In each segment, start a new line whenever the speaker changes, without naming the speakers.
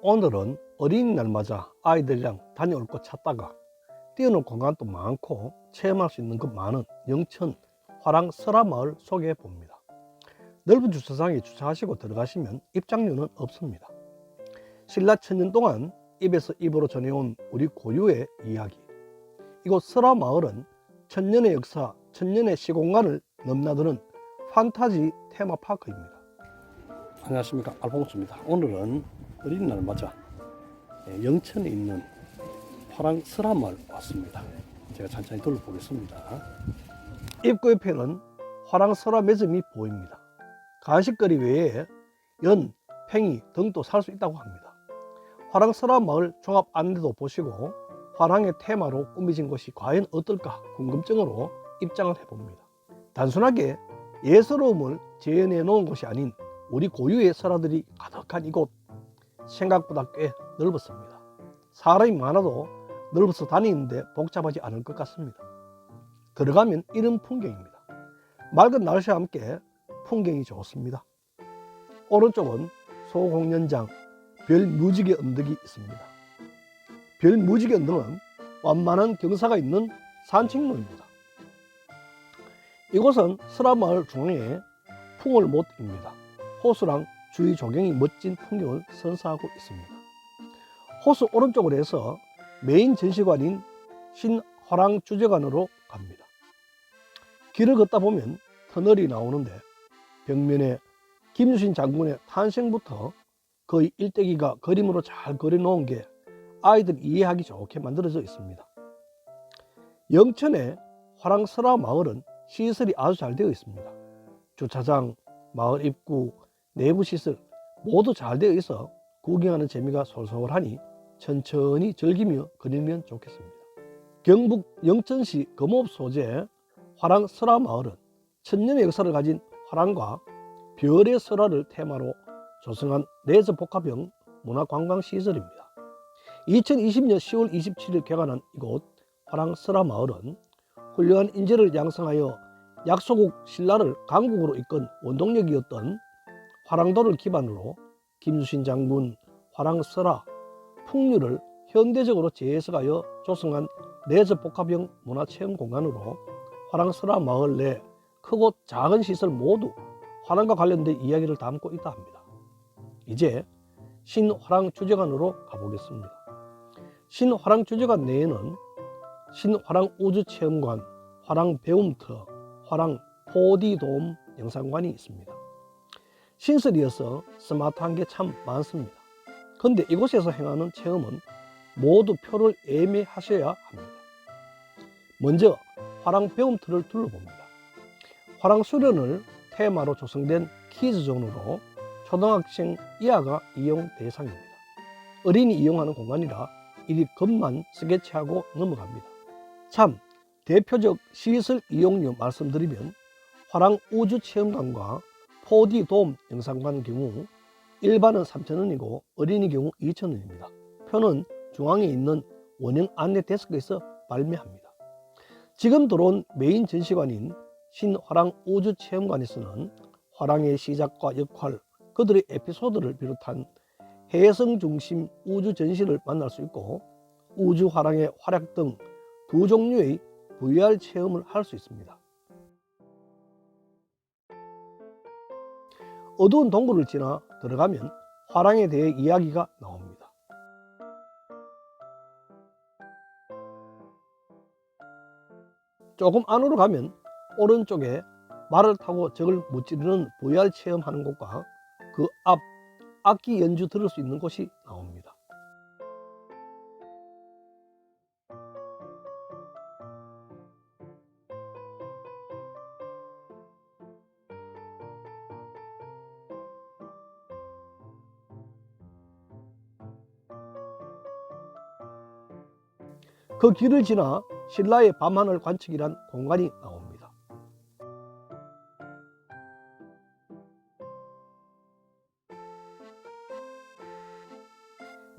오늘은 어린이날 맞아 아이들이랑 다녀올 것 찾다가 뛰어놀 공간도 많고 체험할 수 있는 것 많은 영천 화랑 설화마을 소개해 봅니다. 넓은 주차장에 주차하시고 들어가시면 입장료는 없습니다. 신라 천년 동안 입에서 입으로 전해온 우리 고유의 이야기. 이곳 설화마을은 천년의 역사, 천년의 시공간을 넘나드는 판타지 테마파크입니다. 안녕하십니까 알퐁스입니다. 오늘은 어린이날 맞아 예, 영천에 있는 화랑 설화마을 왔습니다. 제가 천천히 둘러보겠습니다. 입구 옆에는 화랑 설화 매점이 보입니다. 간식거리 외에 연, 팽이 등도 살 수 있다고 합니다. 화랑 설화 마을 종합 안내도 보시고 화랑의 테마로 꾸미진 곳이 과연 어떨까 궁금증으로 입장을 해봅니다. 단순하게 예스러움을 재현해 놓은 곳이 아닌 우리 고유의 설화들이 가득한 이곳 생각보다 꽤 넓었습니다. 사람이 많아도 넓어서 다니는데 복잡하지 않을 것 같습니다. 들어가면 이런 풍경입니다. 맑은 날씨와 함께 풍경이 좋습니다. 오른쪽은 소공연장 별 무지개 언덕이 있습니다. 별 무지개 언덕은 완만한 경사가 있는 산책로입니다. 이곳은 설화마을 중앙에 풍월못입니다. 호수랑 주위 조경이 멋진 풍경을 선사하고 있습니다. 호수 오른쪽으로 해서 메인 전시관인 신화랑 주제관으로 갑니다. 길을 걷다 보면 터널이 나오는데 벽면에 김유신 장군의 탄생부터 거의 일대기가 그림으로 잘 그려놓은 게 아이들 이해하기 좋게 만들어져 있습니다. 영천의 화랑설화 마을은 시설이 아주 잘 되어 있습니다. 주차장, 마을 입구, 내부 시설 모두 잘 되어 있어 구경하는 재미가 솔솔하니 천천히 즐기며 그리면 좋겠습니다. 경북 영천시 금호읍 소재 화랑 설화 마을은 천년의 역사를 가진 화랑과 별의 설화를 테마로 조성한 레저 복합형 문화관광 시설입니다. 2020년 10월 27일 개관한 이곳 화랑 설화 마을은 훌륭한 인재를 양성하여 약소국 신라를 강국으로 이끈 원동력이었던 화랑도를 기반으로 김유신 장군 화랑설화 풍류를 현대적으로 재해석하여 조성한 레저 복합형 문화체험 공간으로 화랑설화 마을 내 크고 작은 시설 모두 화랑과 관련된 이야기를 담고 있다 합니다. 이제 신화랑 주제관으로 가보겠습니다. 신화랑 주제관 내에는 신화랑 우주체험관, 화랑 배움터, 화랑 4D 돔 영상관이 있습니다. 신설이어서 스마트한 게 참 많습니다. 근데 이곳에서 행하는 체험은 모두 표를 예매하셔야 합니다. 먼저 화랑 배움터를 둘러봅니다. 화랑 수련을 테마로 조성된 키즈존으로 초등학생 이하가 이용 대상입니다. 어린이 이용하는 공간이라 이리 급만 스케치하고 넘어갑니다. 참 대표적 시설 이용료 말씀드리면 화랑 우주체험관과 4D 돔 영상관 경우 일반은 3,000원이고 어린이 경우 2,000원입니다. 표는 중앙에 있는 원형 안내 데스크에서 발매합니다. 지금 들어온 메인 전시관인 신화랑 우주체험관에서는 화랑의 시작과 역할, 그들의 에피소드를 비롯한 해성 중심 우주 전시를 만날 수 있고 우주 화랑의 활약 등 두 종류의 VR 체험을 할 수 있습니다. 어두운 동굴을 지나 들어가면 화랑에 대해 이야기가 나옵니다. 조금 안으로 가면 오른쪽에 말을 타고 적을 무찌르는 VR 체험하는 곳과 그 앞 악기 연주 들을 수 있는 곳이 나옵니다. 그 길을 지나 신라의 밤하늘 관측이란 공간이 나옵니다.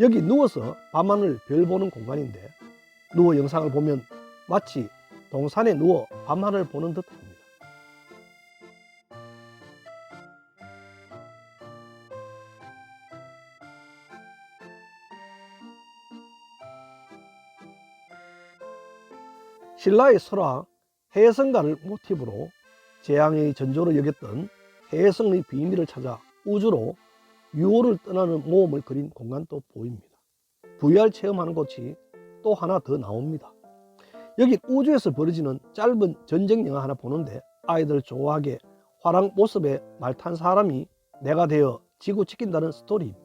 여기 누워서 밤하늘 별 보는 공간인데 누워 영상을 보면 마치 동산에 누워 밤하늘 보는 듯 합니다. 신라의 설화 해성가를 모티브로 재앙의 전조로 여겼던 해성의 비밀을 찾아 우주로 유호를 떠나는 모험을 그린 공간도 보입니다. VR 체험하는 곳이 또 하나 더 나옵니다. 여기 우주에서 벌어지는 짧은 전쟁 영화 하나 보는데 아이들 좋아하게 화랑 모습에 말탄 사람이 내가 되어 지구 지킨다는 스토리입니다.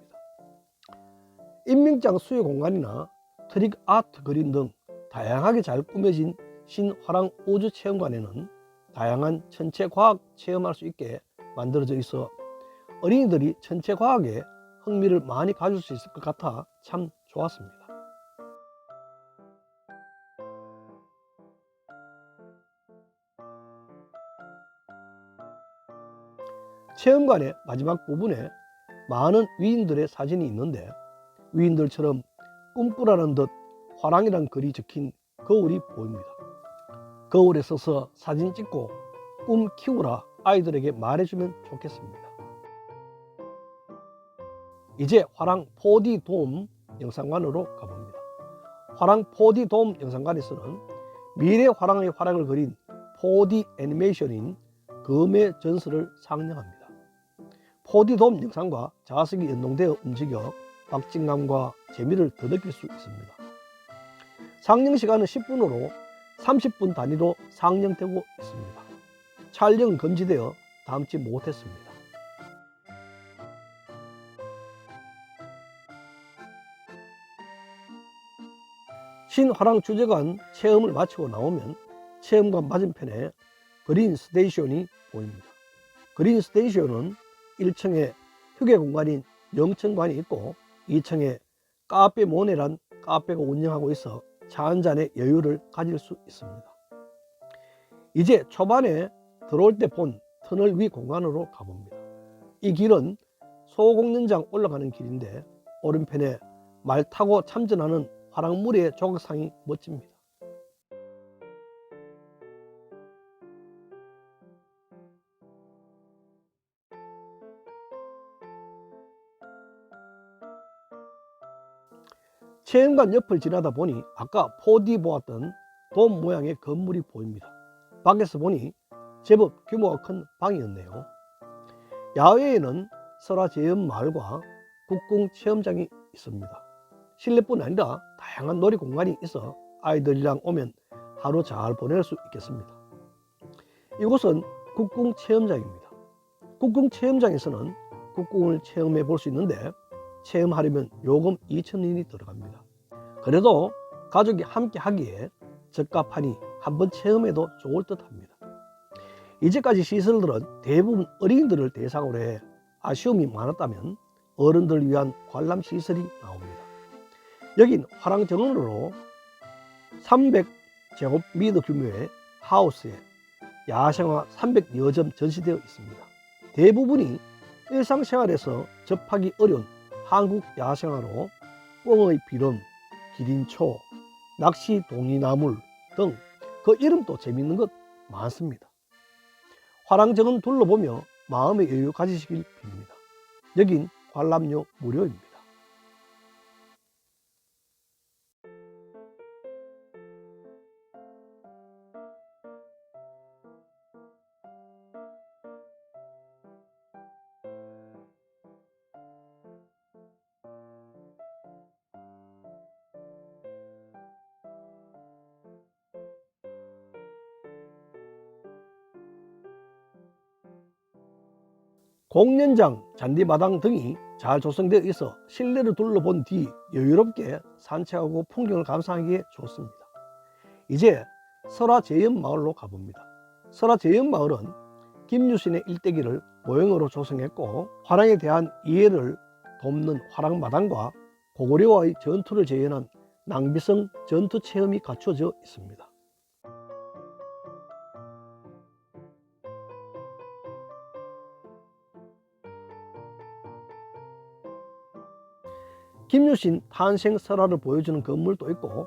인명장 수요 공간이나 트릭 아트 그림 등 다양하게 잘 꾸며진 신화랑 우주 체험관에는 다양한 천체 과학 체험할 수 있게 만들어져 있어 어린이들이 천체 과학에 흥미를 많이 가질 수 있을 것 같아 참 좋았습니다. 체험관의 마지막 부분에 많은 위인들의 사진이 있는데 위인들처럼 꿈꾸라는 듯 화랑이란 글이 적힌 거울이 보입니다. 거울에 서서 사진 찍고 꿈 키우라 아이들에게 말해주면 좋겠습니다. 이제 화랑 4D 돔 영상관으로 가봅니다. 화랑 4D 돔 영상관에서는 미래 화랑의 화랑을 그린 4D 애니메이션인 금의 전설을 상영합니다. 4D 돔 영상과 자석이 연동되어 움직여 박진감과 재미를 더 느낄 수 있습니다. 상영 시간은 10분으로 30분 단위로 상영되고 있습니다. 촬영 금지되어 담지 못했습니다. 신화랑 주제관 체험을 마치고 나오면 체험관 맞은편에 그린 스테이션이 보입니다. 그린 스테이션은 1층에 휴게 공간인 영천관이 있고 2층에 카페 모네란 카페가 운영하고 있어 차 한 잔의 여유를 가질 수 있습니다. 이제 초반에 들어올 때 본 터널 위 공간으로 가봅니다. 이 길은 소공연장 올라가는 길인데 오른편에 말 타고 참전하는 화랑무리의 조각상이 멋집니다. 체험관 옆을 지나다 보니 아까 4D 보았던 돔 모양의 건물이 보입니다. 밖에서 보니 제법 규모가 큰 방이었네요. 야외에는 설화 제염 마을과 국궁 체험장이 있습니다. 실내뿐 아니라 다양한 놀이 공간이 있어 아이들이랑 오면 하루 잘 보낼 수 있겠습니다. 이곳은 국궁 체험장입니다. 국궁 체험장에서는 국궁을 체험해 볼 수 있는데 체험하려면 요금 2,000원이 들어갑니다. 그래도 가족이 함께 하기에 적합하니 한번 체험해도 좋을 듯 합니다. 이제까지 시설들은 대부분 어린이들을 대상으로 해 아쉬움이 많았다면 어른들을 위한 관람 시설이 나옵니다. 여긴 화랑 정원으로 300제곱미터 규모의 하우스에 야생화 300여 점 전시되어 있습니다. 대부분이 일상생활에서 접하기 어려운 한국 야생화로 꿩의 비름, 기린초, 낚시 동이나물 등 그 이름도 재밌는 것 많습니다. 화랑정은 둘러보며 마음의 여유 가지시길 빕니다. 여긴 관람료 무료입니다. 공연장, 잔디마당 등이 잘 조성되어 있어 실내를 둘러본 뒤 여유롭게 산책하고 풍경을 감상하기에 좋습니다. 이제 설화 제연 마을로 가봅니다. 설화 제연 마을은 김유신의 일대기를 모형으로 조성했고 화랑에 대한 이해를 돕는 화랑마당과 고구려와의 전투를 재현한 낭비성 전투 체험이 갖춰져 있습니다. 김유신 탄생 설화를 보여주는 건물도 있고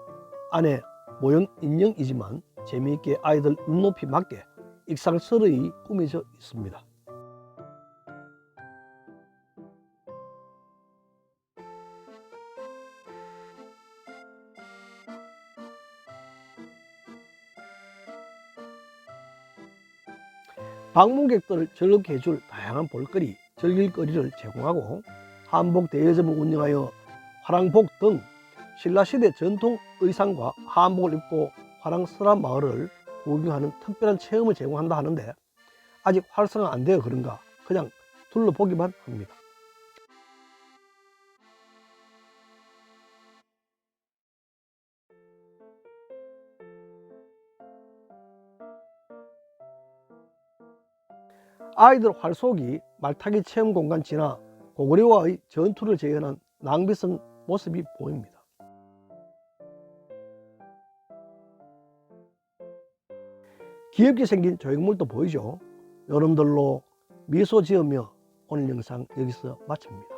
안에 모형 인형이지만 재미있게 아이들 눈높이 맞게 익상스러이 꾸며져 있습니다. 방문객들을 즐겁게 해줄 다양한 볼거리, 즐길거리를 제공하고 한복 대여점을 운영하여 화랑복 등 신라시대 전통 의상과 한복을 입고 화랑스러운 마을을 구경하는 특별한 체험을 제공한다 하는데 아직 활성화 안 되어 그런가 그냥 둘러보기만 합니다. 아이들 활쏘기 말타기 체험 공간 지나 고구려와의 전투를 재현한 낭비성 모습이 보입니다. 귀엽게 생긴 조형물도 보이죠. 여러분들로 미소 지으며 오늘 영상 여기서 마칩니다.